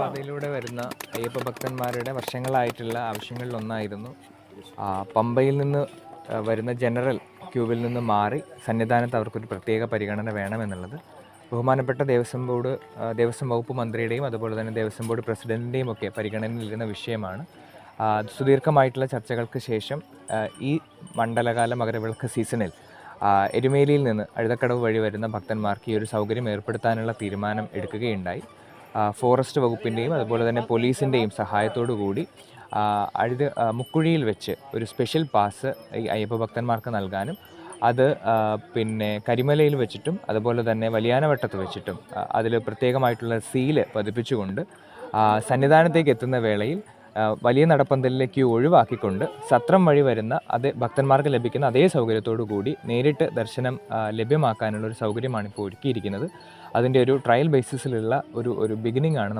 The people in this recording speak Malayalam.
പാതയിലൂടെ വരുന്ന അയ്യപ്പ ഭക്തന്മാരുടെ വർഷങ്ങളായിട്ടുള്ള ആവശ്യങ്ങളിലൊന്നായിരുന്നു. ഒന്നായിരുന്നു പമ്പയിൽ നിന്ന് വരുന്ന ജനറൽ ക്യൂവിൽ നിന്ന് മാറി സന്നിധാനത്ത് അവർക്കൊരു പ്രത്യേക പരിഗണന വേണമെന്നുള്ളത്. ബഹുമാനപ്പെട്ട ദേവസ്വം ബോർഡ് ദേവസ്വം വകുപ്പ് മന്ത്രിയുടെയും അതുപോലെ തന്നെ ദേവസ്വം ബോർഡ് പ്രസിഡന്റിന്റെയും ഒക്കെ പരിഗണനയിലിരുന്ന വിഷയമാണ്. സുദീർഘമായിട്ടുള്ള ചർച്ചകൾക്ക് ശേഷം ഈ മണ്ഡലകാല മകരവിളക്ക് സീസണിൽ എരുമേലിയിൽ നിന്ന് അഴുതക്കടവ് വഴി വരുന്ന ഭക്തന്മാർക്ക് ഈ ഒരു സൗകര്യം ഏർപ്പെടുത്താനുള്ള തീരുമാനം എടുക്കുകയുണ്ടായി. ഫോറസ്റ്റ് വകുപ്പിന്റെയും അതുപോലെ തന്നെ പോലീസിന്റെയും സഹായത്തോടു കൂടി അഴുത് മുക്കുഴിയിൽ വെച്ച് ഒരു സ്പെഷ്യൽ പാസ് ഈ അയ്യപ്പ ഭക്തന്മാർക്ക് നൽകാനും അത് പിന്നെ കരിമലയിൽ വെച്ചിട്ടും അതുപോലെ തന്നെ വലിയാനവട്ടത്ത് വെച്ചിട്ടും അതിൽ പ്രത്യേകമായിട്ടുള്ള സീൽ പതിപ്പിച്ചുകൊണ്ട് സന്നിധാനത്തേക്ക് എത്തുന്ന വേളയിൽ വലിയ നടപ്പന്തലിലേക്ക് ഒഴിവാക്കിക്കൊണ്ട് സത്രം വഴി വരുന്ന അതേ ഭക്തന്മാർക്ക് ലഭിക്കുന്ന അതേ സൗകര്യത്തോടു കൂടി നേരിട്ട് ദർശനം ലഭ്യമാക്കാനുള്ള ഒരു സൗകര്യമാണ് ഇപ്പോൾ ഒരുക്കിയിരിക്കുന്നത്. അതിന്റെ ഒരു ട്രയൽ ബേസിസിലുള്ള ഒരു ഒരു ബിഗിനിങ് ആണ്